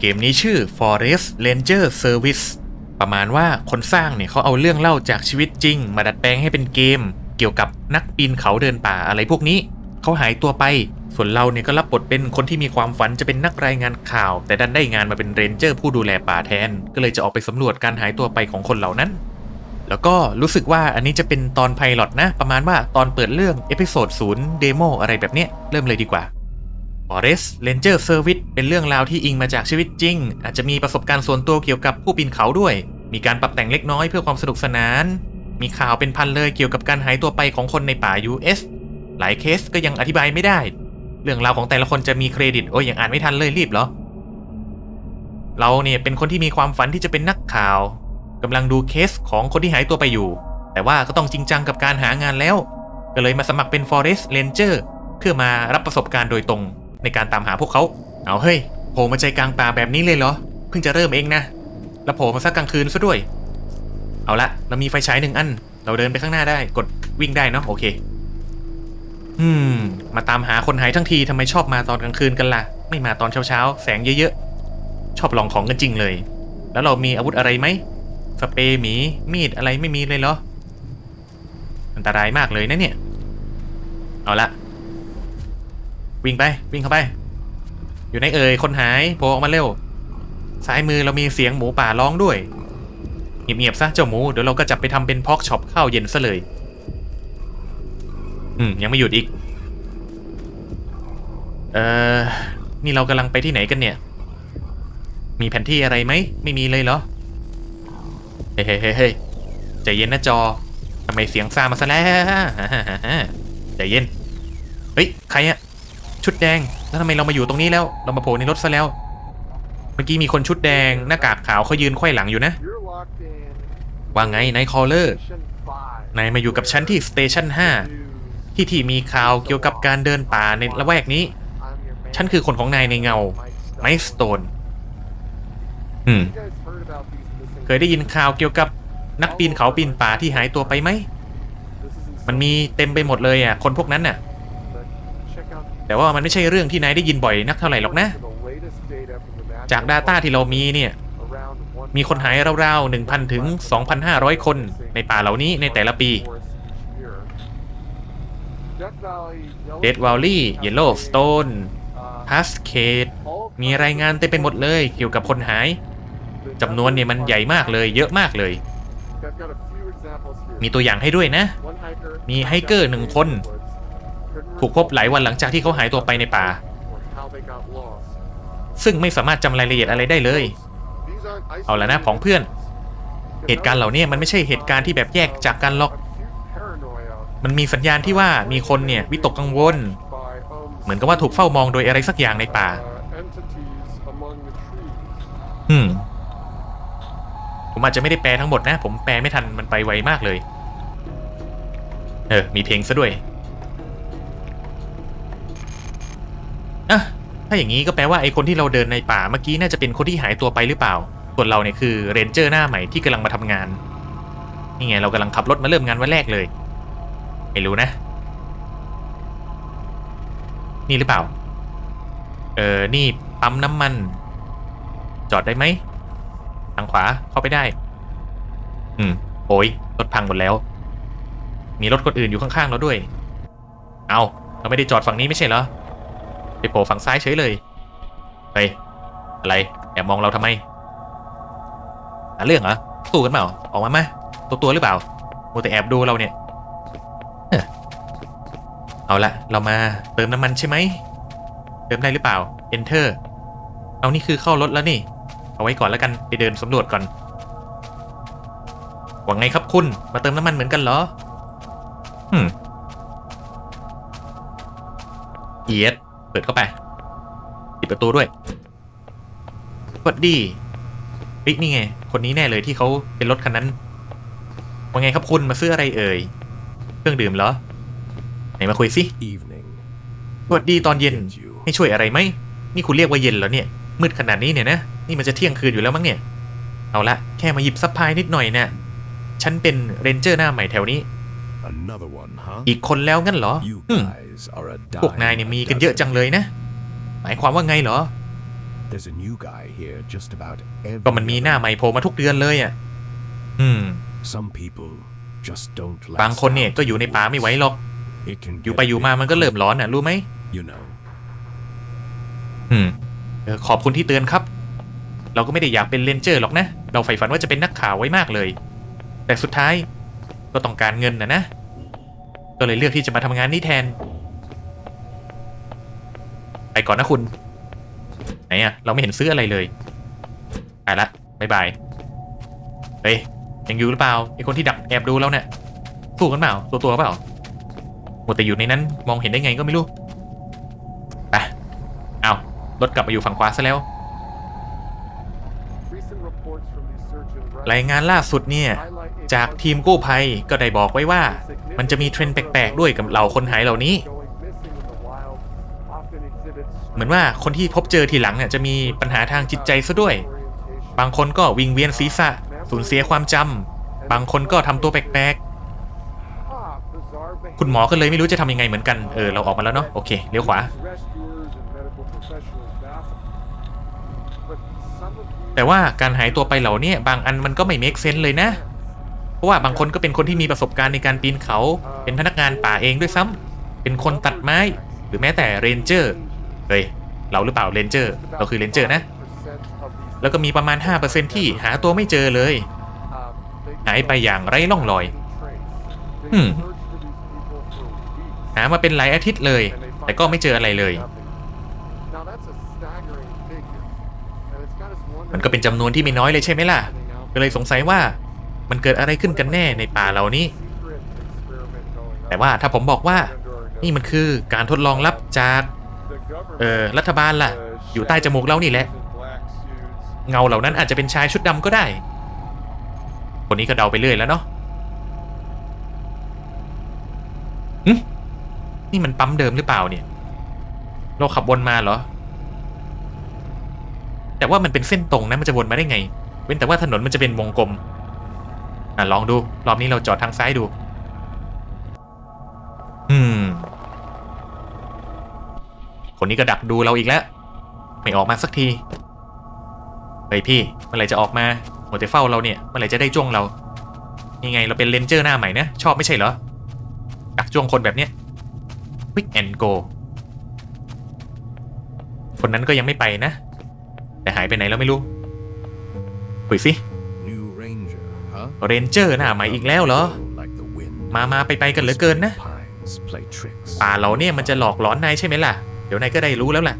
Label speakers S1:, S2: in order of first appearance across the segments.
S1: เกมนี้ชื่อ Forest Ranger Service ประมาณว่าคนสร้างเนี่ยเขาเอาเรื่องเล่าจากชีวิตจริง มาดัดแปลงให้เป็นเกม เกี่ยวกับนักปีนเขาเดินป่าอะไรพวกนี้ เขาหายตัวไป ส่วนเราเนี่ยก็รับบทเป็นคนที่มีความฝันจะเป็นนักรายงานข่าว แต่ดันได้งานมาเป็นเรนเจอร์ผู้ดูแลป่าแทน ก็เลยจะออกไปสำรวจการหายตัวไปของคนเหล่านั้น แล้วก็รู้สึกว่าอันนี้จะเป็นตอนไพลอตนะ ประมาณว่าตอนเปิดเรื่องเอพิโซดศูนย์เดโมอะไรแบบเนี้ยเริ่มเลยดีกว่า Forest Ranger Service เป็นเรื่องราวที่อิงมาจากชีวิตจริง อาจจะมีประสบการณ์ส่วนตัวเกี่ยวกับผู้ปีนเขาด้วย มีการปรับแต่งเล็กน้อยเพื่อความสนุกสนาน มีข่าวเป็นพันเลยเกี่ยวกับการหายตัวไปของคนในป่า US หลายเคสก็ยังอธิบายไม่ได้ เรื่องราวของแต่ละคนจะมีเครดิตโอ้ยยังอ่านไม่ทันเลยรีบเหรอ เราเนี่ยเป็นคนที่มีความฝันที่จะเป็นนักข่าวกำลังดูเคสของคนที่หายตัวไปอยู่ แต่ว่าก็ต้องจริงจังกับการหางานแล้ว ก็เลยมาสมัครเป็น Forest Ranger เพื่อมารับประสบการณ์โดยตรง ในการตามหาพวกเขา เอาเฮ้ยโผล่มาใจกลางป่าแบบนี้เลยเหรอ เพิ่งจะเริ่มเองนะ แล้วโผล่มาสักกลางคืนซะด้วย เอาละเรามีไฟฉายหนึ่งอัน เราเดินไปข้างหน้าได้ กดวิ่งได้เนาะโอเค อืม มาตามหาคนหายทั้งทีทำไมชอบมาตอนกลางคืนกันล่ะ ไม่มาตอนเช้าๆ แสงเยอะๆ ชอบลองของกันจริงเลย แล้วเรามีอาวุธอะไรไหม สเปรย์หมี มีดอะไรไม่มีเลยเหรอ อันตรายมากเลยนะเนี่ย เอาละ วิ่งไปวิ่งเข้าไป อยู่ในเอ่ยคนหายโผล่ออกมาเร็วซ้ายมือเรามีเสียงหมูป่าร้องด้วยเงียบๆซะเจ้าหมูเดี๋ยวเราก็จับไปทำเป็นพอกช็อปข้าวเย็นซะเลย อืมยังไม่หยุดอีก เอ่อนี่เรากำลังไปที่ไหนกันเนี่ย มีแผนที่อะไรไหมไม่มีเลยเหรอเฮ้ยเฮ้เฮ้ยเฮ้ยใจเย็นนะจอทำไมเสียงซ่ามาซะแล้วใจเย็นเฮ้ยใครอะ ชุดแดง แล้วทำไมเรามาอยู่ตรงนี้แล้ว เรามาโผล่ในรถซะแล้ว เมื่อกี้มีคนชุดแดงหน้ากากขาวเขายืนไขว้หลังอยู่นะ
S2: You're locked in
S1: ว่าไงนายคอลเลอร์
S2: Station 5.
S1: นายมาอยู่กับฉันที่สเตชัน5ที่ที่มีข่าวเกี่ยวกับการเดินป่าในละแวกนี้
S2: I'm your man.
S1: ฉันคือคนของนายในเงา ไม
S2: Mike
S1: สโตน อืม
S2: You guys heard about these missing
S1: เคยได้ยินข่าวเกี่ยวกับนักปีนเขาปีนป่าที่หายตัวไปไหม
S2: This isn't
S1: มันมีเต็มไปหมดเลยอะ คนพวกนั้นน่ะ
S2: but check out
S1: แต่ว่ามันไม่ใช่เรื่องที่นายได้ยินบ่อยนักเท่าไหร่หรอกนะ จาก Data ที่เรามีเนี่ย มีคนหายราวๆ 1,000 ถึง 2,500 คนในป่าเหล่านี้ในแต่ละปี
S2: Dead Valley,
S1: เดดวอลลี่เยลโลสโตนพัสเคดมีรายงานเต็มไปหมดเลยเกี่ยวกับคนหายจำนวนเนี่ยมันใหญ่มากเลย เยอะมากเลย มีตัวอย่างให้ด้วยนะ มีไฮเกอร์หนึ่งคน ถูกพบหลายวันหลังจากที่เขาหายตัวไปในป่า ซึ่งไม่สามารถจำรายละเอียดอะไรได้เลย เอาละนะ
S2: isolated
S1: ของเพื่อน เหตุการณ์เหล่านี้มันไม่ใช่เหตุการณ์ที่แบบแยกจากกันหรอก มันมีสัญญาณที่ว่ามีคนเนี่ยวิตกกังวล เหมือนกับว่าถูกเฝ้ามองโดยอะไรสักอย่างในป่า อืม ผมอาจจะไม่ได้แปลทั้งหมดนะ ผมแปลไม่ทันมันไปไวมากเลย เออ มีเพลงซะด้วย ถ้าอย่างนี้ก็แปลว่าไอ้คนที่เราเดินในป่าเมื่อกี้น่าจะเป็นคนที่หายตัวไปหรือเปล่า ส่วนเราเนี่ยคือเรนเจอร์หน้าใหม่ที่กำลังมาทำงาน นี่ไงเรากำลังขับรถมาเริ่มงานวันแรกเลย ไม่รู้นะ นี่หรือเปล่า เออ นี่ปั๊มน้ำมัน จอดได้ไหม ทางขวาเข้าไปได้ อืม โอ้ยรถพังหมดแล้ว มีรถคนอื่นอยู่ข้างๆเราด้วย เอาเราไม่ได้จอดฝั่งนี้ไม่ใช่เหรอ ไปโผล่ฝั่งซ้ายเฉยเลยเฮ้ยอะไรแอบมองเราทำไมหาเรื่องเหรอสู้กันเปล่าออกมาไหมตัวตัวหรือเปล่าโมวแต่แอบดูเราเนี่ยเอาละเรามาเติมน้ำมันใช่ไหมเติมได้หรือเปล่า enter เอานี่คือเข้ารถแล้วนี่ เอาไว้ก่อนแล้วกันไปเดินสำรวจก่อนหวังไงครับคุณมาเติมน้ำมันเหมือนกันเหรออืมเอียด เปิดเข้าไปปิดประตูด้วยสวัสดีปิ๊กนี่ไง คนนี้แน่เลยที่เขาเป็นรถคันนั้น ว่าไงครับคุณมาซื้ออะไรเอ่ย เครื่องดื่มเหรอ ไหนมาคุยสิ
S3: evening.
S1: สวัสดีตอนเย็น ให้ช่วยอะไรไหม นี่คุณเรียกว่าเย็นเหรอเนี่ย มืดขนาดนี้เนี่ยนะ นี่มันจะเที่ยงคืนอยู่แล้วมั้งเนี่ย เอาละ แค่มาหยิบซัพพลายนิดหน่อยนะ่ะฉันเป็นเรนเจอร์หน้าใหม่แถวนี้
S3: Another one, huh?
S1: อีกคนแล้วงั้นเหรอ
S3: You
S1: อืม
S3: guys are a
S1: พวกนายเนี่ยมีกันเยอะจังเลยนะ หมายความว่าไงเหรอ
S3: There's a new guy here just about every
S1: ก็มันมีหน้า
S3: other-
S1: ใหม่โผล่มาทุกเดือนเลยอะ อืม
S3: Some people just don't
S1: บาง
S3: last
S1: คนเนี่ย
S3: out
S1: ก็อยู่ในป่าไม่ไหวหรอก
S3: It can
S1: อยู่
S3: get
S1: ไปอยู่มามันก็เริ่มร้อนอะ รู้ไหม
S3: You know.
S1: อืมเออขอบคุณที่เตือนครับ เราก็ไม่ได้อยากเป็นเลนเจอร์หรอกนะ เราใฝ่ฝันว่าจะเป็นนักข่าวไว้มากเลย แต่สุดท้าย ก็ต้องการเงินนะนะ ก็เลยเลือกที่จะมาทำงานนี้แทน ไปก่อนนะคุณ ไหนอะเราไม่เห็นซื้ออะไรเลยไปละบายบาย เฮ้ย ยังอยู่หรือเปล่าไอคนที่ดักแอบดูเราเนี่ยสู้กันเปล่า ตัวตัวเปล่าหมดแต่อยู่ในนั้นมองเห็นได้ไงก็ไม่รู้ไปเอารถกลับมาอยู่ฝั่งขวาซะแล้ว รายงานล่าสุดเนี่ย จากทีมกู้ภัยก็ได้บอกไว้ว่า มันจะมีเทรนด์แปลกๆ ด้วยกับเหล่าคนหายเหล่านี้ เหมือนว่าคนที่พบเจอทีหลังเนี่ยจะมีปัญหาทางจิตใจซะด้วย บางคนก็วิงเวียนศีรษะสูญเสียความจำบางคนก็ทำตัวแปลกๆ คุณหมอก็เลยไม่รู้จะทำยังไงเหมือนกัน เออเราออกมาแล้วเนาะโอเคเลี้ยวขวา แต่ว่าการหายตัวไปเหล่านี้บางอันมันก็ไม่เมคเซนเลยนะ เพราะว่าบางคนก็เป็นคนที่มีประสบการณ์ในการปีนเขา เป็นพนักงานป่าเองด้วยซ้ำเป็นคนตัดไม้ หรือแม้แต่เรนเจอร์ เฮ้ย เราหรือเปล่าเรนเจอร์ เราคือเรนเจอร์นะ แล้วก็มีประมาณ 5%ที่หาตัวไม่เจอเลย หายไปอย่างไร้ร่องรอย
S2: ฮึ
S1: หามาเป็นหลายอาทิตย์เลย แต่ก็ไม่เจออะไรเลย มันก็เป็นจำนวนที่ไม่น้อยเลยใช่ไหมล่ะ ก็เลยสงสัยว่ามันเกิดอะไรขึ้นกันแน่ในป่าเหล่านี้ แต่ว่าถ้าผมบอกว่า นี่มันคือการทดลองลับจากเอ่อรัฐบาลล่ะ อยู่ใต้จมูกเรานี่แหละ เงาเหล่านั้นอาจจะเป็นชายชุดดำก็ได้ คนนี้ก็เดาไปเรื่อยแล้วเนาะนี่มันปั๊มเดิมหรือเปล่าเนี่ย เราขับวนมาเหรอ แต่ว่ามันเป็นเส้นตรงนะมันจะวนมาได้ไง เว้นแต่ว่าถนนมันจะเป็นวงกลมอะลองดู รอบนี้เราจอดทางซ้ายดู อืม คนนี้ก็ดักดูเราอีกแล้ว ไม่ออกมาสักทีเฮ้ยพี่เมื่อไหร่จะออกมาหมดแต่เฝ้าเราเนี่ยเมื่อไหร่จะได้จ้วงเรายังไงเราเป็นเลนเจอร์หน้าใหม่นะชอบไม่ใช่เหรอดักจ้วงคนแบบเนี้ย Quick and go คนนั้นก็ยังไม่ไปนะ แต่หายไปไหนแล้วไม่รู้คุยสิ
S3: New ranger, huh?
S1: เรนเจอร์หน้าใหม่อีกแล้วเหรอ
S3: Like the wind.
S1: มามาไปไปกันเหลือเกินนะ
S3: Pines play tricks.
S1: ป่าเราเนี่ยมันจะหลอกหลอนนายใช่ไหมล่ะ เดี๋ยวนายก็ได้รู้แล้วล่ะ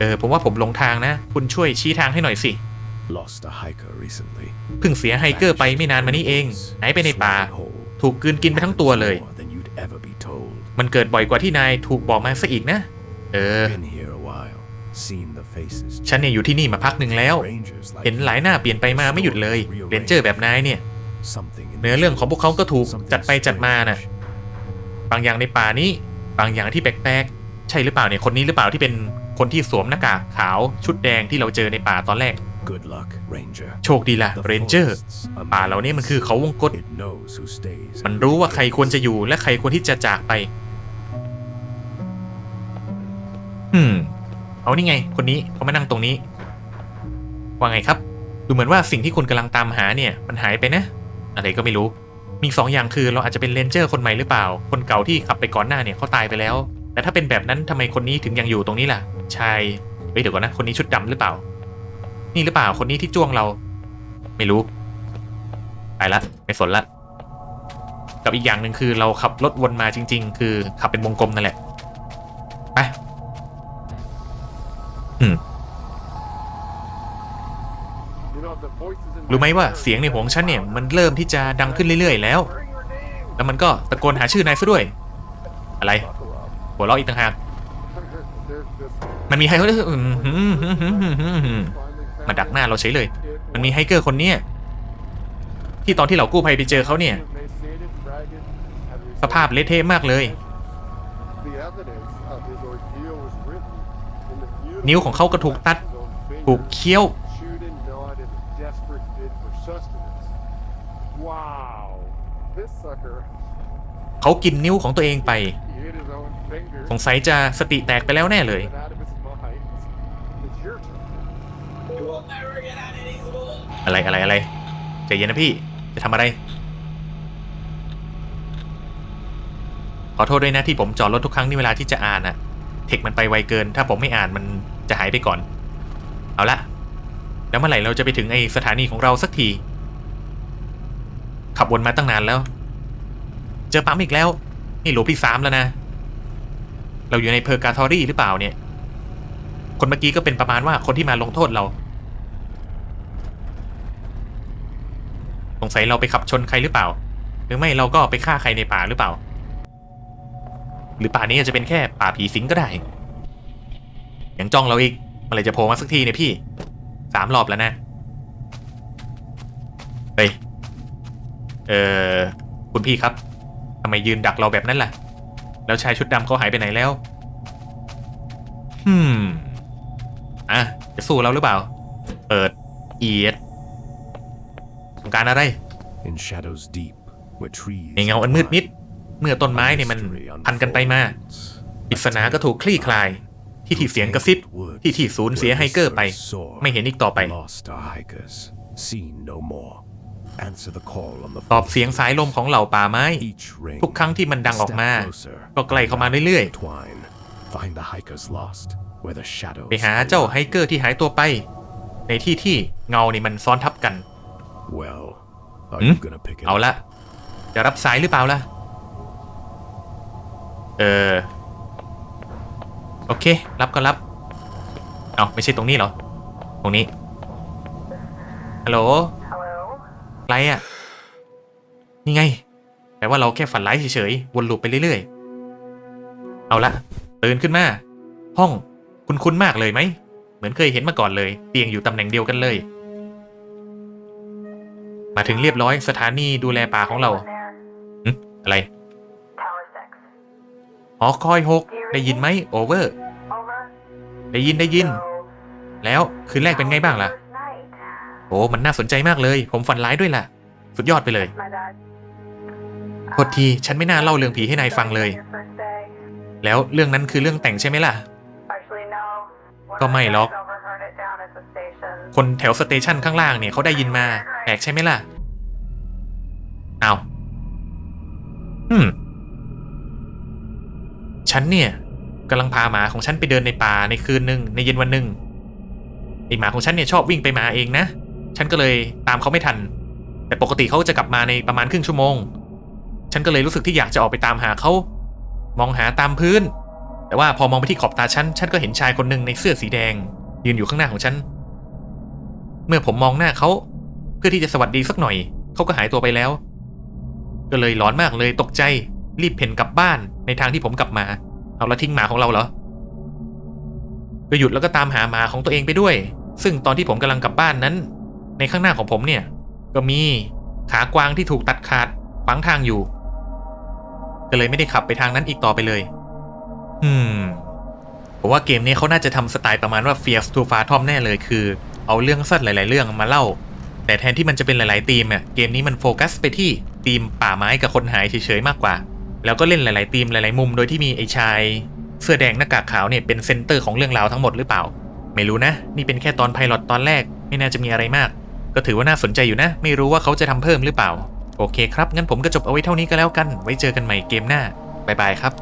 S1: เออผมว่าผมหลงทางนะ คุณช่วยชี้ทางให้หน่อยสิ
S3: Lost a hiker recently.
S1: เพิ่งเสียไฮเกอร์ไปไม่นานมานี้เองหายไปในป่า
S3: Swallowed whole.
S1: ถูกกลืนกินไปทั้งตัวเลย
S3: More than you'd ever be told.
S1: มันเกิดบ่อยกว่าที่นายถูกบอกมาซะอีกนะ เออ
S3: Been here a while. Seen the faces.
S1: ฉันเนี่ยอยู่ที่นี่มาพักหนึ่งแล้ว
S3: Rangers like
S1: เห็นหลายหน้าเปลี่ยนไปมาไม่หยุดเลยเรนเจอร์แบบนายเนี่ย
S3: Something in
S1: เนื้อเรื่องของพวกเขาก็ถูก
S3: Something
S1: จัดไปจัดมาน่ะ
S3: strange.
S1: บางอย่างในป่านี้ บางอย่างที่แปลกๆ ใช่หรือเปล่าเนี่ย คนนี้หรือเปล่าที่เป็นคนที่สวมหน้ากากขาวชุดแดงที่เราเจอในป่าตอนแรก
S3: Good luck, Ranger.
S1: โชคดีล่ะ
S3: The
S1: เรนเจอร์
S3: forest's a
S1: ป่าเหล่านี้มันคือเขาวงกต
S3: It knows who stays.
S1: มันรู้ว่าใครควรจะอยู่และใครควรที่จะจากไป อืม เอานี่ไง คนนี้เขามานั่งตรงนี้ ว่าไงครับ ดูเหมือนว่าสิ่งที่คุณกำลังตามหาเนี่ย มันหายไปนะ อะไรก็ไม่รู้ มีสองอย่างคือเราอาจจะเป็นเลนเจอร์คนใหม่หรือเปล่า คนเก่าที่ขับไปก่อนหน้าเนี่ยเขาตายไปแล้ว แต่ถ้าเป็นแบบนั้นทำไมคนนี้ถึงยังอยู่ตรงนี้ล่ะ ชายเฮ้ยเดี๋ยวก่อนนะ คนนี้ชุดดำหรือเปล่า นี่หรือเปล่า คนนี้ที่จ้วงเรา ไม่รู้ ไปละ ไม่สนละ กับอีกอย่างหนึ่งคือเราขับรถวนมาจริง ๆ คือขับเป็นวงกลมนั่นแหละ รู้ไหมว่าเสียงในหัวของฉันเนี่ย มันเริ่มที่จะดังขึ้นเรื่อยๆแล้ว แล้วมันก็ตะโกนหาชื่อนายซะด้วย อะไรหัวเราะอีกต่างหากมันมีไฮเกอร์มาดักหน้าเราเฉยเลย มันมีไฮเกอร์คนเนี้ยที่ตอนที่เรากู้ภัยไปเจอเขาเนี่ย สภาพเละเทะมากเลย นิ้วของเขาก็ถูกตัด
S2: his own fingers,
S1: ถูกเคี้ยว
S2: chewed and gnawed in a desperate bid for sustenance. Wow. This sucker,
S1: เขากินนิ้วของตัวเองไป
S2: he ate his own fingers.
S1: สงสัยจะสติแตกไปแล้วแน่เลย
S2: Get out of his mind. It's your turn.
S1: อะไรอะไรอะไรใจเย็นนะพี่ จะทำอะไร ขอโทษด้วยนะที่ผมจอดรถทุกครั้งที่เวลาที่จะอ่านอะเทคมันไปไวเกิน ถ้าผมไม่อ่านมัน จะหายไปก่อน เอาละแล้วเมื่อไหร่เราจะไปถึงไอสถานีของเราสักที ขับวนมาตั้งนานแล้ว เจอปั๊มอีกแล้ว นี่หลวงพี่สามแล้วนะ เราอยู่ในเพอร์กาทอรี่หรือเปล่าเนี่ย คนเมื่อกี้ก็เป็นประมาณว่าคนที่มาลงโทษเรา สงสัยเราไปขับชนใครหรือเปล่า หรือไม่เราก็ไปฆ่าใครในป่าหรือเปล่า หรือป่านี้อาจจะเป็นแค่ป่าผีสิงก็ได้ ยังจ้องเราอีกเมื่อไหรจะโผล่มาสักทีเนี่ยพี่สามรอบแล้วนะเฮ้ยเออคุณพี่ครับทำไมยืนดักเราแบบนั้นล่ะ แล้วชายชุดดำเขาหายไปไหนแล้วฮึมอะจะสู้เราหรือเปล่า เปิดเอียดต้องการอะไร
S3: In shadows deep, where trees
S1: ในเงาอันมืดมิด เมื่อต้นไม้เนี่ยมันพันกันไปมาปริศนาก็ถูกคลี่คลาย ที่ที่เสียงกระซิบที่ที่สูญเสียไฮเกอร์ไป ไม่เห็นอีกต่อไป
S3: Lost our hikers, seen no more. Answer the call on the
S1: ตอบเสียงสายลมของเหล่าป่าไม้
S3: Each ring.
S1: ทุกครั้งที่มันดังออกมา
S3: Step closer.
S1: ก็ใกล้เข้ามาเรื่อย
S3: Twine. Find the hikers lost, where the shadows.
S1: ๆไปหาเจ้าไฮเกอร์ที่หายตัวไป ในที่ที่เงานี่มันซ้อนทับกัน
S3: Well, are
S1: Hmm?
S3: you gonna pick it
S1: เอา
S3: up?
S1: ละจะรับสายหรือเปล่าล่ะ เออ โอเค รับก็รับ เอาไม่ใช่ตรงนี้เหรอ ตรงนี้ ฮัลโหลใครอะนี่ไง แปลว่าเราแค่ฝันร้ายเฉยๆ วนลูปไปเรื่อยๆ เอาละตื่นขึ้นมา ห้อง คุ้นๆมากเลยไหม เหมือนเคยเห็นมาก่อนเลย เตียงอยู่ตำแหน่งเดียวกันเลย มาถึงเรียบร้อยสถานีดูแลป่าของเราหึอะไร
S4: Tower 6.
S1: หอคอยหกได้ยินไหมโอเวอร์
S4: Over.
S1: ได้ยินได้ยิน แล้วคืนแรกเป็นไงบ้างล่ะ โอ้มันน่าสนใจมากเลย ผมฝันร้ายด้วยล่ะ สุดยอดไปเลย
S4: My bad.
S1: โทษทีฉันไม่น่าเล่าเรื่องผีให้นายฟังเลย แล้วเรื่องนั้นคือเรื่องแต่งใช่ไหมล่ะ ก็ไม่หรอก คนแถวสเตชันข้างล่างเนี่ยเขาได้ยินมาแปลกใช่ไหมล่ะ เอาอืม ฉันเนี่ย กำลังพาหมาของฉันไปเดินในป่าในคืนหนึ่งในเย็นวันหนึ่งไอหมาของฉันเนี่ยชอบวิ่งไปมาเองนะ ฉันก็เลยตามเขาไม่ทัน แต่ปกติเขาจะกลับมาในประมาณครึ่งชั่วโมง ฉันก็เลยรู้สึกที่อยากจะออกไปตามหาเขา มองหาตามพื้น แต่ว่าพอมองไปที่ขอบตาฉัน ฉันก็เห็นชายคนหนึ่งในเสื้อสีแดง ยืนอยู่ข้างหน้าของฉัน เมื่อผมมองหน้าเขาเพื่อที่จะสวัสดีสักหน่อย เขาก็หายตัวไปแล้ว ก็เลยหลอนมากเลยตกใจ รีบเพ่นกลับบ้านในทางที่ผมกลับมา เอาละทิ้งหมาของเราเหรอก็หยุดแล้วก็ตามหาหมาของตัวเองไปด้วย ซึ่งตอนที่ผมกำลังกลับบ้านนั้น ในข้างหน้าของผมเนี่ย ก็มีขากวางที่ถูกตัดขาดขวางทางอยู่ ก็เลยไม่ได้ขับไปทางนั้นอีกต่อไปเลย อืมผมว่าเกมนี้เขาน่าจะทำสไตล์ประมาณว่า Fears to Fathom แน่เลยคือ เอาเรื่องสั้นหลาย ๆ เรื่องมาเล่า แต่แทนที่มันจะเป็นหลาย ๆ ธีมอะเกมนี้มันโฟกัสไปที่ธีมป่าไม้กับคนหายเฉย ๆ มากกว่า แล้วก็เล่นหลาย ๆ ธีมหลาย ๆ มุม โดยที่มีไอ้ชาย เสื้อแดงหน้ากากขาวเนี่ยเป็นเซนเตอร์ของเรื่องราวทั้งหมดหรือเปล่า ไม่รู้นะ นี่เป็นแค่ตอนไพลอตตอนแรก ไม่น่าจะมีอะไรมาก ก็ถือว่าน่าสนใจอยู่นะ ไม่รู้ว่าเขาจะทำเพิ่มหรือเปล่า โอเคครับ งั้นผมก็จบเอาไว้เท่านี้ก็แล้วกัน ไว้เจอกันใหม่เกมหน้า บ๊ายบายครับ